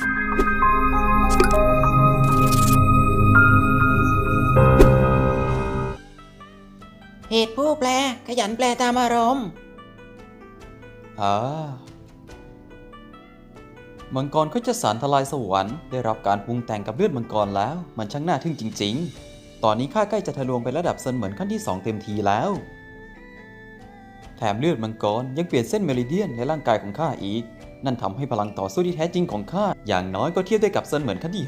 เหตุผู้แปลขยันแปลตามอารมณ์อ่ามังกรก็จะสารทลายสวรรค์ได้รับการปรุงแต่งกับเลือดมังกรแล้ว มันช่างน่าทึ่งจริง ๆ ตอนนี้ข้าใกล้จะทะลวงไประดับเซนเหมือนขั้นที่ 2 เต็มทีแล้ว แถมเลือดมังกรยังเปลี่ยนเส้นเมริเดียนในร่างกายของข้าอีก นั่นทำให้พลังต่อสู้ที่แท้จริงของข้าอย่างน้อยก็เทียบได้กับเซินเหมือนขั้นที่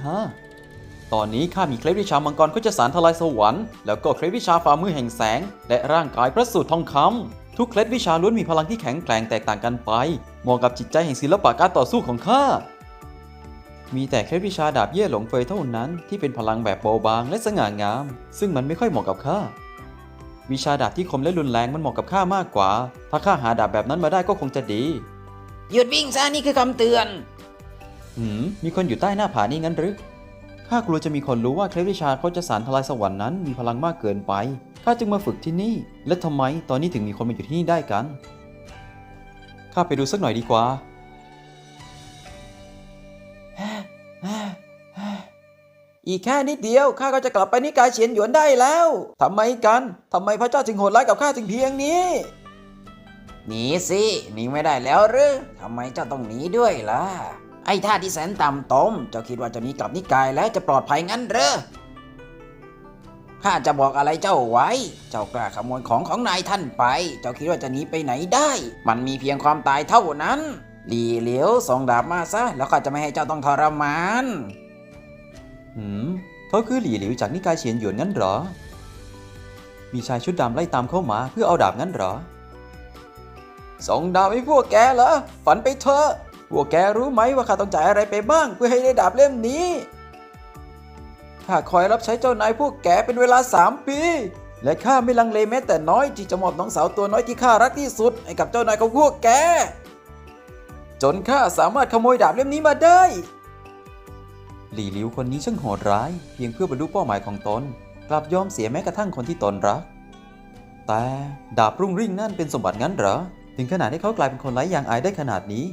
5 ตอนนี้ข้ามีเคล็ดวิชามังกรก็จะสารทลายสวรรค์แล้วก็เคล็ดวิชาฝ่ามือแห่งแสง และร่างกายพระสูตรทองคำทุกเคล็ดวิชาล้วนมีพลังที่แข็งแกร่งแตกต่างกันไปเหมาะกับจิตใจแห่งศิลปะการต่อสู้ของข้ามีแต่เคล็ดวิชาดาบเย่หลงเฟยเท่านั้นที่เป็นพลังแบบเบาบางและสง่างาม ซึ่งมันไม่ค่อยเหมาะกับข้าวิชาดาบที่คมและรุนแรงมันเหมาะกับข้ามากกว่า ถ้าข้าหาดาบแบบนั้นมาได้ก็คงจะดี หยุดวิ่งซะนี่คือคำเตือน หืม มีคนอยู่ใต้หน้าผานี่งั้นหรือ ข้ากลัวจะมีคนรู้ว่าเคล็ดวิชาโคจสารทลายสวรรค์นั้นมีพลังมากเกินไป ข้าจึงมาฝึกที่นี่ และทำไมตอนนี้ถึงมีคนมาอยู่ที่นี่ได้กัน ข้าไปดูสักหน่อยดีกว่า อีกแค่นิดเดียวข้าก็จะกลับไปนิกายเฉียนหยวนได้แล้วทำไมกันทำไมพระเจ้าจึงโหดร้ายกับข้าถึงเพียงนี้ หนีสิหนีไม่ได้แล้วหรือทำไมเจ้าต้องหนีด้วยล่ะ ไอ้ท่าที่แสนต่ำตม เจ้าคิดว่าจะหนีกลับนิกายแล้วจะปลอดภัยงั้นเหรอข้าจะบอกอะไรเจ้าไว้ เจ้ากล้าขโมยของของนายท่านไป เจ้าคิดว่าจะหนีไปไหนได้ มันมีเพียงความตายเท่านั้นหลีเหลียวส่งดาบมาซะ แล้วข้าจะไม่ให้เจ้าต้องทรมาน หืมเขาคือหลี่หลิวจากนิกายเฉียนหยวนงั้นเหรอ มีชายชุดดำไล่ตามเข้ามาเพื่อเอาดาบงั้นเหรอ ส่งดาบให้พวกแกเหรอ ฝันไปเถอะ พวกแกรู้ไหมว่าข้าต้องจ่ายอะไรไปบ้างเพื่อให้ได้ดาบเล่มนี้ ข้าคอยรับใช้เจ้านายพวกแกเป็นเวลาสามปี และข้าไม่ลังเลแม้แต่น้อยที่จะมอบน้องสาวตัวน้อยที่ข้ารักที่สุด ให้กับเจ้านายของพวกแก จนข้าสามารถขโมยดาบเล่มนี้มาได้หลี่หลิวคนนี้ช่างโหดร้าย เพียงเพื่อบรรลุเป้าหมายของตน กลับยอมเสียแม้กระทั่งคนที่ตนรัก แต่ดาบรุ่งริ่งนั่นเป็นสมบัติงั้นเหรอ ถึงขนาดที่เขากลายเป็นคนไร้ยางอายได้ขนาดนี้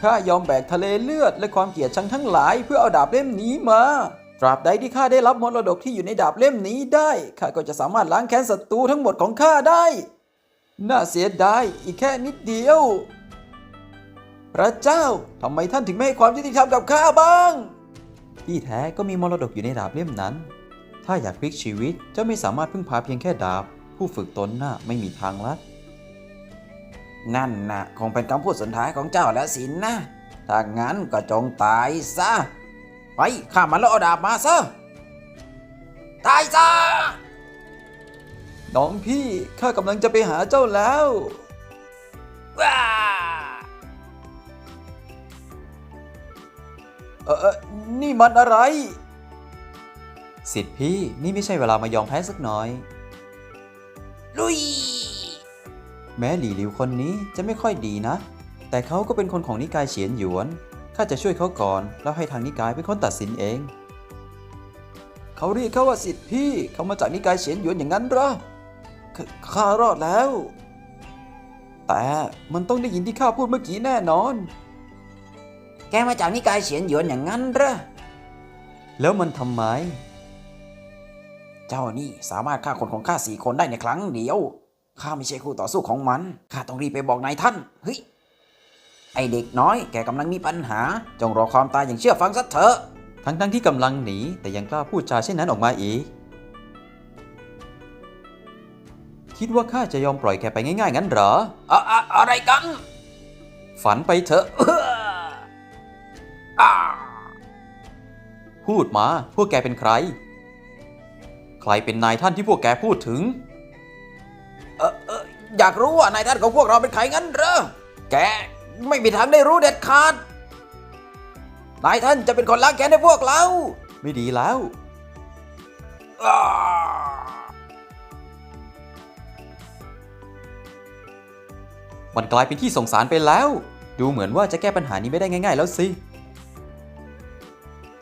ข้ายอมแบกทะเลเลือดและความเกลียดชังทั้งหลายเพื่อเอาดาบเล่มนี้มา ตราบใดที่ข้าได้รับมรดกที่อยู่ในดาบเล่มนี้ได้ ข้าก็จะสามารถล้างแค้นศัตรูทั้งหมดของข้าได้ น่าเสียดายอีกแค่นิดเดียว พระเจ้าทำไมท่านถึงไม่ให้ความยุติธรรมกับข้าบ้าง ที่แท้ก็มีมรดกอยู่ในดาบเล่มนั้น ถ้าอยากพลิกชีวิตเจ้าไม่สามารถพึ่งพาเพียงแค่ดาบ ผู้ฝึกตนน่ะไม่มีทางลัด นั่นนะคงเป็นคำพูดสุดท้ายของเจ้าแล้วสินนะถ้างั้นก็จงตายซะ ไปข้ามันแล้วเอาดาบมาซะ ตายซะ น้องพี่ข้ากำลังจะไปหาเจ้าแล้วว้าเออเออนี่มันอะไร สิทธิพี่นี่ไม่ใช่เวลามายอมแพ้สักหน่อย ลุย แม้หลี่หลิวคนนี้จะไม่ค่อยดีนะ แต่เขาก็เป็นคนของนิกายเฉียนหยวน ข้าจะช่วยเขาก่อน แล้วให้ทางนิกายเป็นคนตัดสินเอง เขาเรียกเขาว่าสิทธิพี่ เขามาจากนิกายเฉียนหยวนอย่างนั้นเหรอขข้ารอดแล้ว แต่มันต้องได้ยินที่ข้าพูดเมื่อกี้แน่นอน แกมาจากนิกายเฉียนหยวนอย่างนั้นเหรอ แล้วมันทำไม เจ้านี่สามารถฆ่าคนของข้าสี่คนได้ในครั้งเดียว ข้าไม่ใช่คู่ต่อสู้ของมัน ข้าต้องรีบไปบอกนายท่าน เฮ้ย ไอเด็กน้อย แกกำลังมีปัญหา จงรอความตายอย่างเชื่อฟังสักเถอะ ทั้งทั้งๆที่กำลังหนีแต่ยังกล้าพูดจาเช่นนั้นออกมาอีก คิดว่าข้าจะยอมปล่อยแกไปง่ายๆงั้นเหรออะอะอะไรกัน ฝันไปเถอะอ้าพูดมา พวกแกเป็นใคร ใครเป็นนายท่านที่พวกแกพูดถึงเออเอยากรู้ว่านายท่านของพวกเราเป็นใครงั้นเหรอ แกไม่มีทางได้รู้เด็ดขาด นายท่านจะเป็นคนล้างแค้นให้พวกเรา ไม่ดีแล้ว มันกลายเป็นที่สงสารไปแล้ว ดูเหมือนว่าจะแก้ปัญหานี้ไม่ได้ง่าย ๆ แล้วสิ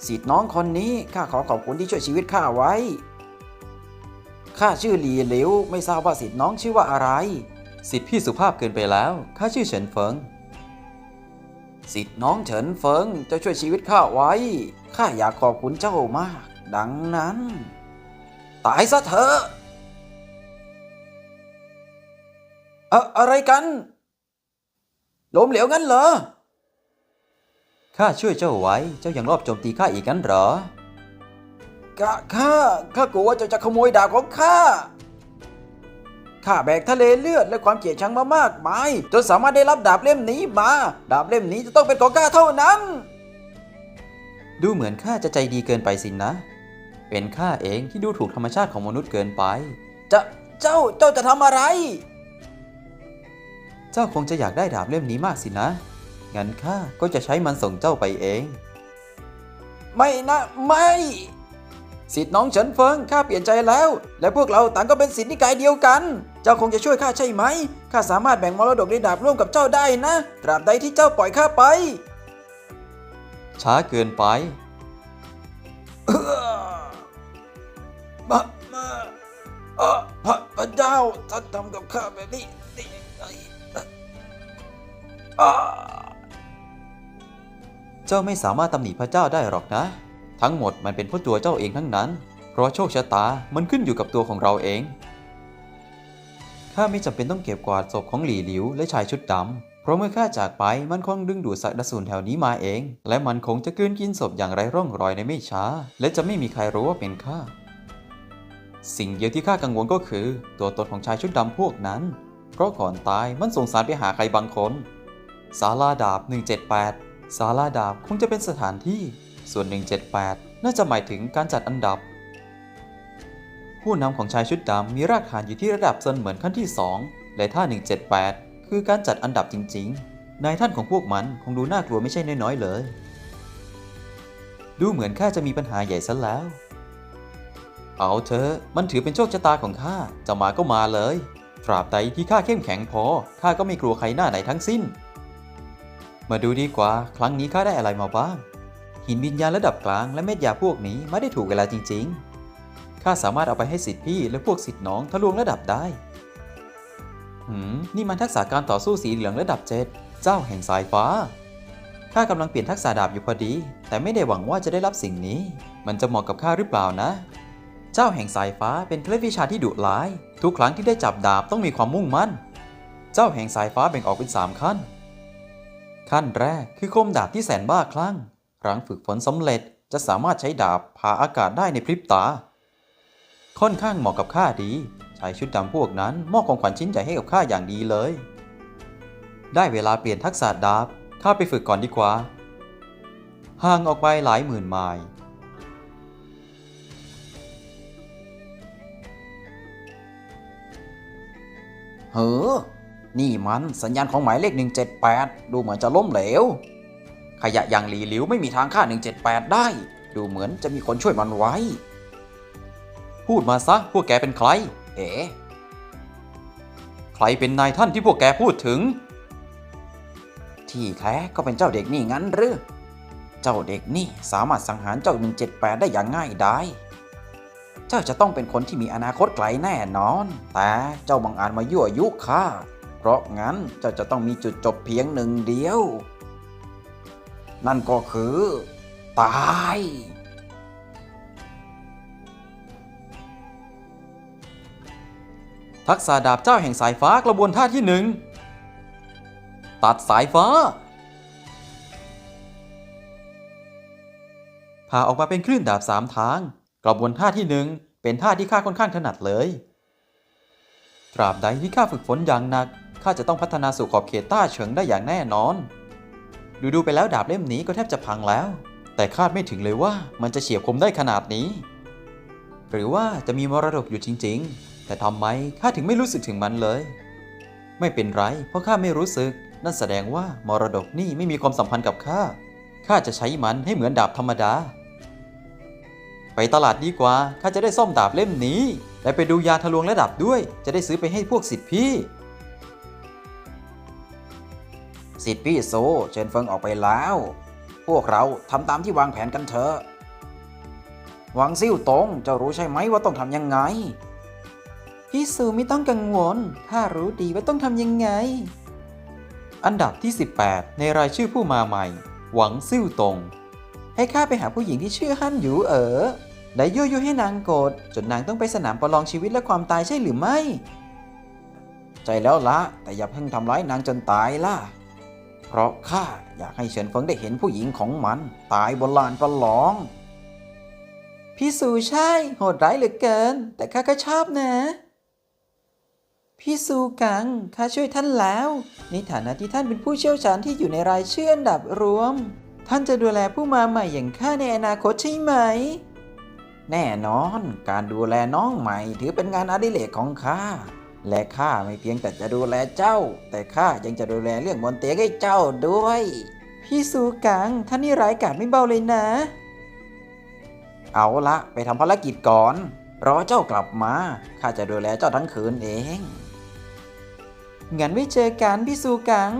สิทธิ์น้องคนนี้ข้าขอขอบคุณที่ช่วยชีวิตข้าไว้ ข้าชื่อหลีหลิวไม่ทราบว่าสิทธิ์น้องชื่อว่าอะไร สิทธิพี่สุภาพเกินไปแล้ว ข้าชื่อเฉินเฟิง สิทธิ์น้องเฉินเฟิงจะช่วยชีวิตข้าไว้ ข้าอยากขอบคุณเจ้ามาก ดังนั้น ตายซะเถอะอะอะไรกันล้มเหลวงั้นเหรอ ข้าช่วยเจ้าไว้ เจ้ายังรอบโจมตีข้าอีกงั้นเหรอ กะข้าข้ากลัวว่าเจ้าจะขโมยดาบของข้าข้าแบกทะเลเลือดและความเกลียดชังมามากมายจนสามารถได้รับดาบเล่มนี้มา ดาบเล่มนี้จะต้องเป็นของข้าเท่านั้น ดูเหมือนข้าจะใจดีเกินไปสินนะ เป็นข้าเองที่ดูถูกธรรมชาติของมนุษย์เกินไป จะเจ้าเจ้าจะทำอะไร เจ้าคงจะอยากได้ดาบเล่มนี้มากสินะ งั้นข้าก็จะใช้มันส่งเจ้าไปเอง ไม่นะไม่ สิทธิ์น้องเฉินเฟิงข้าเปลี่ยนใจแล้ว และพวกเราต่างก็เป็นสิทธินิกายเดียวกัน เจ้าคงจะช่วยข้าใช่ไหมข้าสามารถแบ่งมรดกในดาบร่วมกับเจ้าได้นะ ตราบใดที่เจ้าปล่อยข้าไป ช้าเกินไปเออมามาเออพระพระเจ้าท่านทำกับข้าแบบนี้ได้ยังไงอ่าเจ้าไม่สามารถตำหนิพระเจ้าได้หรอกนะ ทั้งหมดมันเป็นเพราะตัวเจ้าเองทั้งนั้น เพราะโชคชะตามันขึ้นอยู่กับตัวของเราเอง ข้าไม่จำเป็นต้องเก็บกวาดศพของหลี่หลิวและชายชุดดำเพราะเมื่อข้าจากไปมันคงดึงดูดสัตว์สูรแถวนี้มาเอง และมันคงจะกลืนกินศพอย่างไรร่องรอยในไม่ช้า และจะไม่มีใครรู้ว่าเป็นข้า สิ่งเดียวที่ข้ากังวลก็คือ ตัวตนของชายชุดดำพวกนั้น เพราะก่อนตายมันส่งสารไปหาใครบางคนศาลาดาบ 178ศาลาดาบคงจะเป็นสถานที่ ส่วน 178 น่าจะหมายถึงการจัดอันดับ ผู้นำของชายชุดดำมีรากฐานอยู่ที่ระดับเซนเหมือนขั้นที่ 2 และท่า 178 คือการจัดอันดับจริง ๆ นายท่านของพวกมันคงดูน่ากลัวไม่ใช่น้อยๆเลย ดูเหมือนข้าจะมีปัญหาใหญ่ซะแล้ว เอาเถอะมันถือเป็นโชคชะตาของข้าจะมาก็มาเลยตราบใดที่ข้าเข้มแข็งพอข้าก็ไม่กลัวใครหน้าไหนทั้งสิ้น มาดูดีกว่า ครั้งนี้ข้าได้อะไรมาบ้าง หินวิญญาณระดับกลางและเม็ดยาพวกนี้ไม่ได้ถูกเวลาจริงๆ ข้าสามารถเอาไปให้สิทธิพี่และพวกสิทธิน้องทะลวงระดับได้ หืม นี่มันทักษะการต่อสู้สีเหลืองระดับเจ็ดเจ้าแห่งสายฟ้า ข้ากำลังเปลี่ยนทักษะดาบอยู่พอดี แต่ไม่ได้หวังว่าจะได้รับสิ่งนี้ มันจะเหมาะกับข้าหรือเปล่านะ เจ้าแห่งสายฟ้าเป็นเคล็ดวิชาที่ดุร้าย ทุกครั้งที่ได้จับดาบต้องมีความมุ่งมั่น เจ้าแห่งสายฟ้าแบ่งออกเป็นสามขั้น ขั้นแรกคือคมดาบที่แสนบ้าคลั่ง ครั้งฝึกฝนสำเร็จจะสามารถใช้ดาบผ่าอากาศได้ในพริบตา ค่อนข้างเหมาะกับข้าดีชายชุดดำพวกนั้นมอบของขวัญชิ้นใหญ่ให้กับข้าอย่างดีเลย ได้เวลาเปลี่ยนทักษะดาบข้าไปฝึกก่อนดีกว่า ห่างออกไปหลายหมื่นไมล์เฮ้อนี่มันสัญญาณของหมายเลข 178 ดูเหมือนจะล้มเหลว ขยะอย่างหลีหลิวไม่มีทางฆ่า 178 ได้ ดูเหมือนจะมีคนช่วยมันไว้ พูดมาซะ พวกแกเป็นใคร เอ๋ใครเป็นนายท่านที่พวกแกพูดถึง ที่แท้ก็เป็นเจ้าเด็กนี่งั้นหรือ เจ้าเด็กนี่สามารถสังหารเจ้า 178 ได้อย่างง่ายดายเจ้าจะต้องเป็นคนที่มีอนาคตไกลแน่นอน แต่เจ้าบังอาจมายั่วยุข้าเพราะงั้นเจ้าจะต้องมีจุดจบเพียงหนึ่งเดียว นั่นก็คือ ตาย ทักษะดาบเจ้าแห่งสายฟ้ากระบวนท่าที่หนึ่งตัดสายฟ้าผ่าออกมาเป็นคลื่นดาบสามทาง กระบวนท่าที่หนึ่งเป็นท่าที่ข้าค่อนข้างถนัดเลยตราบใดที่ข้าฝึกฝนอย่างหนักข้าจะต้องพัฒนาสู่ขอบเขตต้าเฉิงได้อย่างแน่นอน ดูดูๆไปแล้วดาบเล่มนี้ก็แทบจะพังแล้ว แต่คาดไม่ถึงเลยว่ามันจะเฉียบคมได้ขนาดนี้ หรือว่าจะมีมรดกอยู่จริง ๆ แต่ทำไมข้าถึงไม่รู้สึกถึงมันเลย ไม่เป็นไร เพราะข้าไม่รู้สึก นั่นแสดงว่ามรดกนี่ไม่มีความสัมพันธ์กับข้าข้าจะใช้มันให้เหมือนดาบธรรมดา ไปตลาดดีกว่าข้าจะได้ซ่อมดาบเล่มนี้ และไปดูยาทะลวงระดับด้วย จะได้ซื้อไปให้พวกสิทธิพี่ สิทธิ์พี่โซเชิญเฟิงออกไปแล้ว พวกเราทำตามที่วางแผนกันเถอะ หวังซิ่วตงเจ้ารู้ใช่ไหมว่าต้องทำยังไง พี่ซูไม่ต้องกังวลข้ารู้ดีว่าต้องทำยังไง อันดับที่ 18 ในรายชื่อผู้มาใหม่ หวังซิ่วตง ให้ข้าไปหาผู้หญิงที่ชื่อฮั่นหยูเอ๋อและยั่วยุให้นางโกรธจนนางต้องไปสนามประลองชีวิตและความตายใช่หรือไม่ ใจแล้วละแต่อย่าเพิ่งทำร้ายนางจนตายล่ะ เพราะข้าอยากให้เฉินเฟิงได้เห็นผู้หญิงของมัน ตายบนลานประลอง พี่สูใช่โหดร้ายเหลือเกิน แต่ข้าก็ชอบนะ พี่สูกังข้าช่วยท่านแล้ว ในฐานะที่ท่านเป็นผู้เชี่ยวชาญที่อยู่ในรายชื่ออันดับรวม ท่านจะดูแลผู้มาใหม่อย่างข้าในอนาคตใช่ไหม แน่นอน การดูแลน้องใหม่ถือเป็นงานอดิเรกของข้า และข้าไม่เพียงแต่จะดูแลเจ้า แต่ข้ายังจะดูแลเรื่องบนเตียงให้เจ้าด้วย พี่สูกังท่านนี่ร้ายกาจไม่เบาเลยนะ เอาละไปทำภารกิจก่อน รอเจ้ากลับมาข้าจะดูแลเจ้าทั้งคืนเองงั้นไว้เจอกันพี่สูกัง